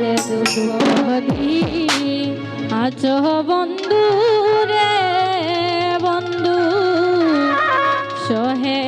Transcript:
যে দুর্গতি আছো বন্ধু রে বন্ধু। সহে